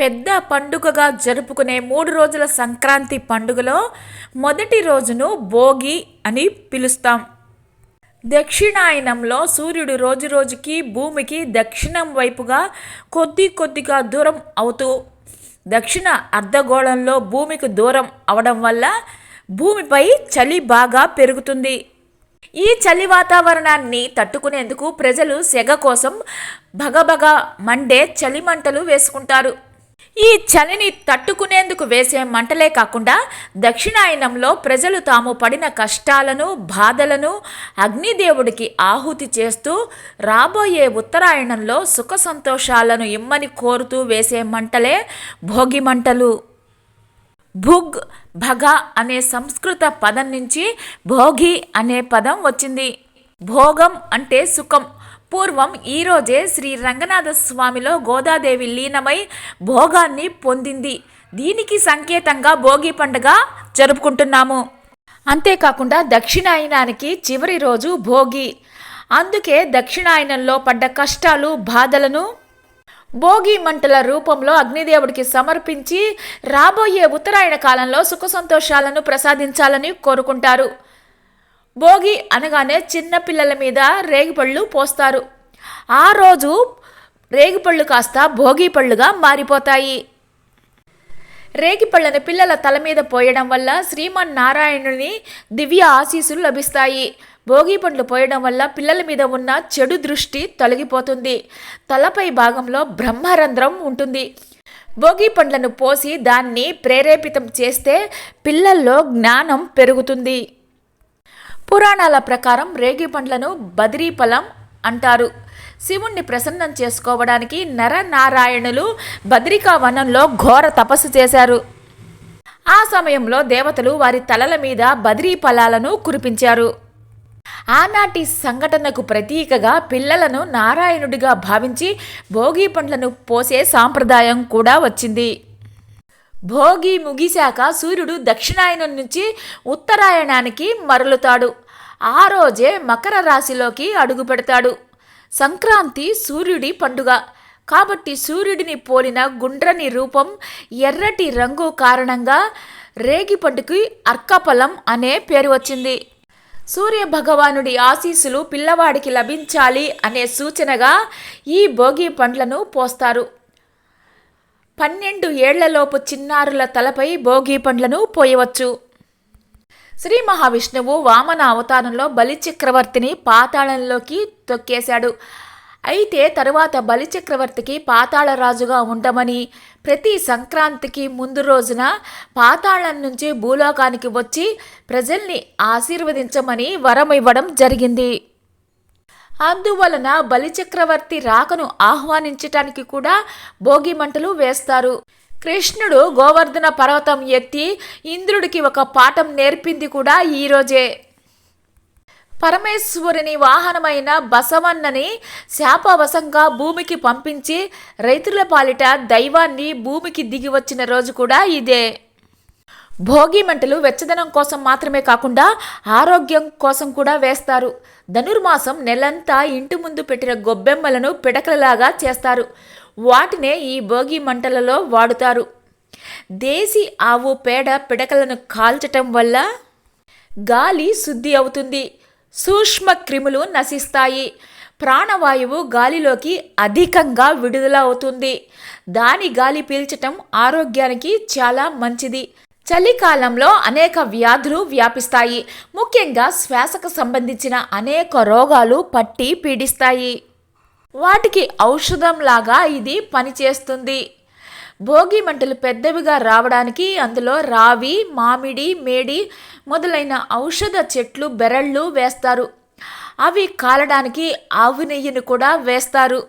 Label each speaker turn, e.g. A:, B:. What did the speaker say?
A: పెద్ద పండుగగా జరుపుకునే మూడు రోజుల సంక్రాంతి పండుగలో మొదటి రోజును భోగి అని పిలుస్తాం. దక్షిణాయనంలో సూర్యుడు రోజురోజుకి భూమికి దక్షిణం వైపుగా కొద్ది కొద్దిగా దూరం అవుతూ దక్షిణ అర్ధగోళంలో భూమికి దూరం అవడం వల్ల భూమిపై చలి బాగా పెరుగుతుంది. ఈ చలి వాతావరణాన్ని తట్టుకునేందుకు ప్రజలు సెగ కోసం భగభగ మండే చలి మంటలు వేసుకుంటారు. ఈ చలిని తట్టుకునేందుకు వేసే మంటలే కాకుండా దక్షిణాయనంలో ప్రజలు తాము పడిన కష్టాలను బాధలను అగ్నిదేవుడికి ఆహుతి చేస్తూ రాబోయే ఉత్తరాయణంలో సుఖ సంతోషాలను ఇమ్మని కోరుతూ వేసే మంటలే భోగి మంటలు. భుగ్ భగ అనే సంస్కృత పదం నుంచి భోగి అనే పదం వచ్చింది. భోగం అంటే సుఖం. పూర్వం ఈరోజే శ్రీ రంగనాథ స్వామిలో గోదాదేవి లీనమై భోగాన్ని పొందింది. దీనికి సంకేతంగా భోగి పండుగ జరుపుకుంటున్నాము. అంతేకాకుండా దక్షిణాయనానికి చివరి రోజు భోగి. అందుకే దక్షిణాయనంలో పడ్డ కష్టాలు బాధలను భోగి మంటల రూపంలో అగ్నిదేవుడికి సమర్పించి రాబోయే ఉత్తరాయణ కాలంలో సుఖ సంతోషాలను ప్రసాదించాలని కోరుకుంటారు. భోగి అనగానే చిన్నపిల్లల మీద రేగిపళ్ళు పోస్తారు. ఆ రోజు రేగిపళ్ళు కాస్త భోగి పళ్ళుగా మారిపోతాయి. రేగిపళ్ళను పిల్లల తల మీద పోయడం వల్ల శ్రీమన్నారాయణుని దివ్య ఆశీస్సులు లభిస్తాయి. భోగి పండ్లు పోయడం వల్ల పిల్లల మీద ఉన్న చెడు దృష్టి తొలగిపోతుంది. తలపై భాగంలో బ్రహ్మరంధ్రం ఉంటుంది. భోగి పండ్లను పోసి దాన్ని ప్రేరేపితం చేస్తే పిల్లల్లో జ్ఞానం పెరుగుతుంది. పురాణాల ప్రకారం రేగి పండ్లను బదిరీఫలం అంటారు. శివుణ్ణి ప్రసన్నం చేసుకోవడానికి నరనారాయణులు బద్రికా వనంలో ఘోర తపస్సు చేశారు. ఆ సమయంలో దేవతలు వారి తలల మీద బదిరీ ఫలాలను కురిపించారు. ఆనాటి సంఘటనకు ప్రతీకగా పిల్లలను నారాయణుడిగా భావించి భోగి పండ్లను పోసే సాంప్రదాయం కూడా వచ్చింది. భోగి ముగిశాక సూర్యుడు దక్షిణాయనం నుంచి ఉత్తరాయణానికి మరలుతాడు. ఆ రోజే మకర రాశిలోకి అడుగు పెడతాడు. సంక్రాంతి సూర్యుడి పండుగ. కాబట్టి సూర్యుడిని పోలిన గుండ్రని రూపం ఎర్రటి రంగు కారణంగా రేగి పండుకి అర్కఫలం అనే పేరు వచ్చింది. సూర్య భగవానుడి ఆశీస్సులు పిల్లవాడికి లభించాలి అనే సూచనగా ఈ భోగి పండ్లను పోస్తారు. పన్నెండు ఏళ్ళలోపు చిన్నారుల తలపై భోగి పండ్లను పోయవచ్చు. శ్రీ మహావిష్ణువు వామన అవతారంలో బలిచక్రవర్తిని పాతాళంలోకి తొక్కేశాడు. అయితే తరువాత బలిచక్రవర్తికి పాతాళరాజుగా ఉండమని ప్రతి సంక్రాంతికి ముందు రోజున పాతాళం నుంచి భూలోకానికి వచ్చి ప్రజల్ని ఆశీర్వదించమని వరం ఇవ్వడం జరిగింది. అందువలన బలిచక్రవర్తి రాకను ఆహ్వానించటానికి కూడా భోగి మంటలు వేస్తారు. కృష్ణుడు గోవర్ధన పర్వతం ఎత్తి ఇంద్రుడికి ఒక పాఠం నేర్పింది కూడా ఈరోజే పరమేశ్వరుని వాహనమైన బసవన్నని శాపవశంగా భూమికి పంపించి రైతుల పాలిట దైవాన్ని భూమికి దిగి వచ్చిన రోజు కూడా ఇదే. భోగి మంటలు వెచ్చదనం కోసం మాత్రమే కాకుండా ఆరోగ్యం కోసం కూడా వేస్తారు. ధనుర్మాసం నెలంతా ఇంటి ముందు పెట్టిన గొబ్బెమ్మలను పిడకలలాగా చేస్తారు. వాటినే ఈ భోగి మంటలలో వాడుతారు. దేశీ ఆవు పేడ పిడకలను కాల్చటం వల్ల గాలి శుద్ధి అవుతుంది. సూక్ష్మ క్రిములు నశిస్తాయి. ప్రాణవాయువు గాలిలోకి అధికంగా విడుదల అవుతుంది. దాని గాలి పీల్చటం ఆరోగ్యానికి చాలా మంచిది. చలికాలంలో అనేక వ్యాధులు వ్యాపిస్తాయి. ముఖ్యంగా శ్వాసకు సంబంధించిన అనేక రోగాలు పట్టి పీడిస్తాయి. వాటికి ఔషధంలాగా ఇది పనిచేస్తుంది. భోగి మంటలు పెద్దవిగా రావడానికి అందులో రావి మామిడి మేడి మొదలైన ఔషధ చెట్లు బెరళ్ళు వేస్తారు. అవి కాలడానికి ఆవు నెయ్యిని కూడా వేస్తారు.